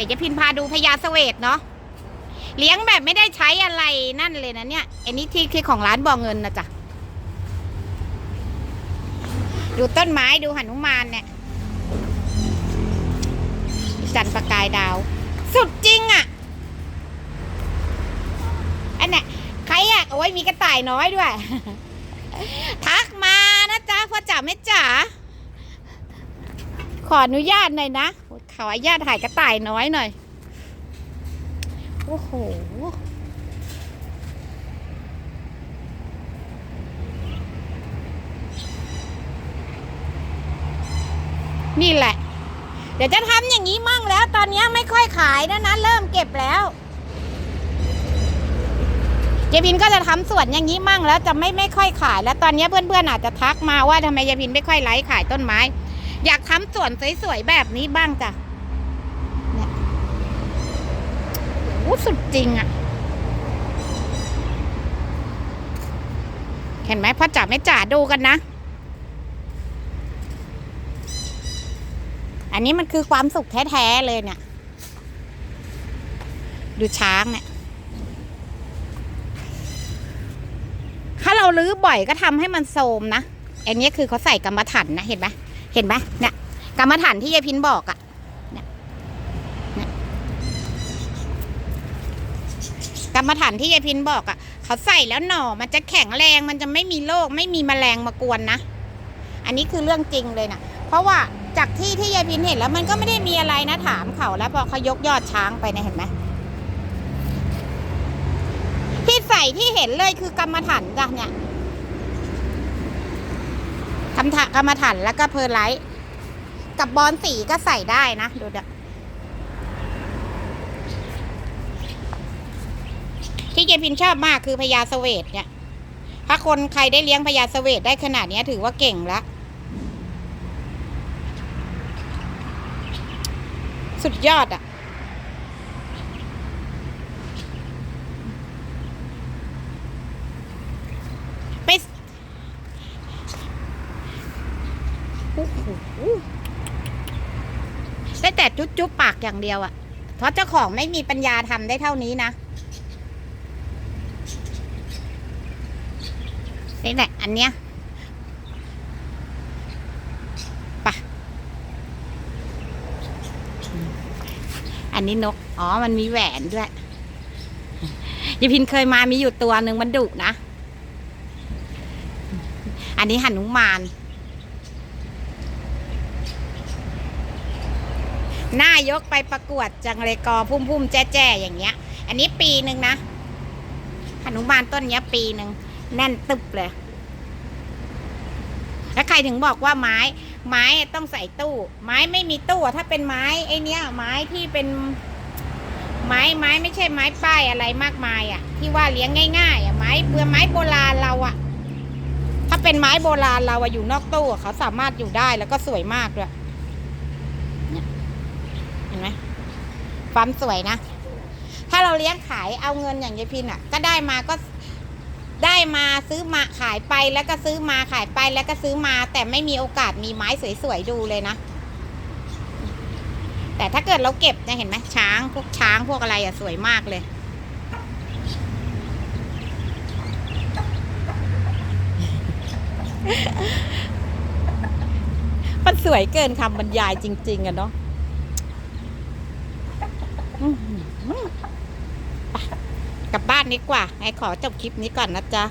ดี๋ยวจะพินพาดูพญาเสวตเนาะเลี้ยงแบบไม่ได้ใช้อะไรนั่นเลยนะเนี่ยอันนี้ที่ที่ของร้านบ่อเงินนะจ๊ะดูต้นไม้ดูหนุมานเนี่ยจันประกายดาว สุดจริงอะ่ะ อันเนี้ยใครอะ่ะโอ้ยมีกระต่ายน้อยด้วย ทักมานะจ๊ะพ่อจ๋าแม่จ๋าขออนุญาตหน่อยนะ ขออนุญาตถ่ายกระต่ายน้อยหน่อย โอ้โห นี่แหละ เดี๋ยวจะทำอย่างนี้มั่งแล้ว ตอนนี้ไม่ค่อยขายนะนะเริ่มเก็บแล้วเยพินก็จะทำสวนอย่างนี้มั่งแล้วจะไม่ไม่ค่อยขาย แล้วตอนนี้เพื่อนๆอาจจะทักมาว่าทำไมเยพินไม่ค่อยไลฟ์ขายต้นไม้ อยากทำสวนสวยๆแบบนี้บ้างจ้ะเนี่ยโอ้สุดจริงอะเห็นไหมพ่อจ๋าแม่จ๋าดูกันนะ อันนี้มันคือความสุขแท้ ๆ เลยเนี่ย ดูช้างเนี่ย ถ้าเราลื้อบ่อยก็ทำให้มันโทรมนะ อันนี้คือเขาใส่กรรมฐานนะ เห็นไหมเห็นไหมเนี่ยกรรมฐานที่ยายพินบอกอะเนี่ยเนี่ยก รรมฐานที่ยายพินบอกอะเขาใส่แล้วหน่อมันจะแข็งแรงมันจะไม่มีโรคไม่มีแมลงมากวนนะ อันนี้คือเรื่องจริงเลยนะเพราะว่าจากที่ที่ยายพินเห็นแล้วมันก็ไม่ได้มีอะไรนะถามเขาแล้วพอเขายกยอดช้างไปเนี่ยเห็นไหมที่ใส่ที่เห็นเลยคือกรรมฐานจ้ะเนี่ยคำถากรรมฐานแล้วก็เพอร์ไลท์กับบอลสีก็ใส่ได้นะดูเด้อ ที่เจพินชอบมากคือพญาเสวตเนี่ย ถ้าคนใครได้เลี้ยงพญาเสวตได้ขนาดนี้ถือว่าเก่งล้วสุดยอดอะไปโอ้โหได้แต่จุ๊บจุ๊บปากอย่างเดียวอะ่ะ เพราะเจ้าของไม่มีปัญญาทำได้เท่านี้นะ นี่แหละ อันเนี้ยปะอันนี้นก อ๋อ มันมีแหวนด้วยยายพินเคยมามีอยู่ตัวหนึ่งมันดุนะ อันนี้หันุมาน หน้ายกไปประกวดจังเลยกอพุ่มพุ่มแจ้แจ้อย่างเงี้ย อันนี้ปีหนึ่งนะหันุมานต้นเนี้ยปีหนึ่ง แน่นตึบเลย แล้วใครถึงบอกว่าไม้ ไม้ต้องใส่ตู้ ไม้ไม่มีตู้ ถ้าเป็นไม้ไอเนี้ย ไม้ที่เป็น ไม้ไม้ไม่ใช่ไม้ป้ายอะไรมากมายอะ่ะ ที่ว่าเลี้ยงง่ายๆอะ่ะไม้เบื่อไม้โบราณเราอะ่ะ ถ้าเป็นไม้โบราณเราอะอยู่นอกตู้เขาสามารถอยู่ได้แล้วก็สวยมากด้วยเนี่ยเห็นไหมความสวยนะ ถ้าเราเลี้ยงขายเอาเงินอย่างยายพินอะ่ะ ก็ได้มาก็ ได้มาซื้อมาขายไปแล้วก็ซื้อมาขายไปแล้วก็ซื้อมา แต่ไม่มีโอกาสมีไม้สวยๆดูเลยนะ แต่ถ้าเกิดเราเก็บเนี่ยเห็นไหมช้างพวกช้างพวกอะไรอะสวยมากเลยมันสวยเกินคำบรรยายจริง ๆอะเนาะอื้อหือไปกลับ บ้านดีกว่าไอขอจบคลิปนี้ก่อนนะจ๊ะ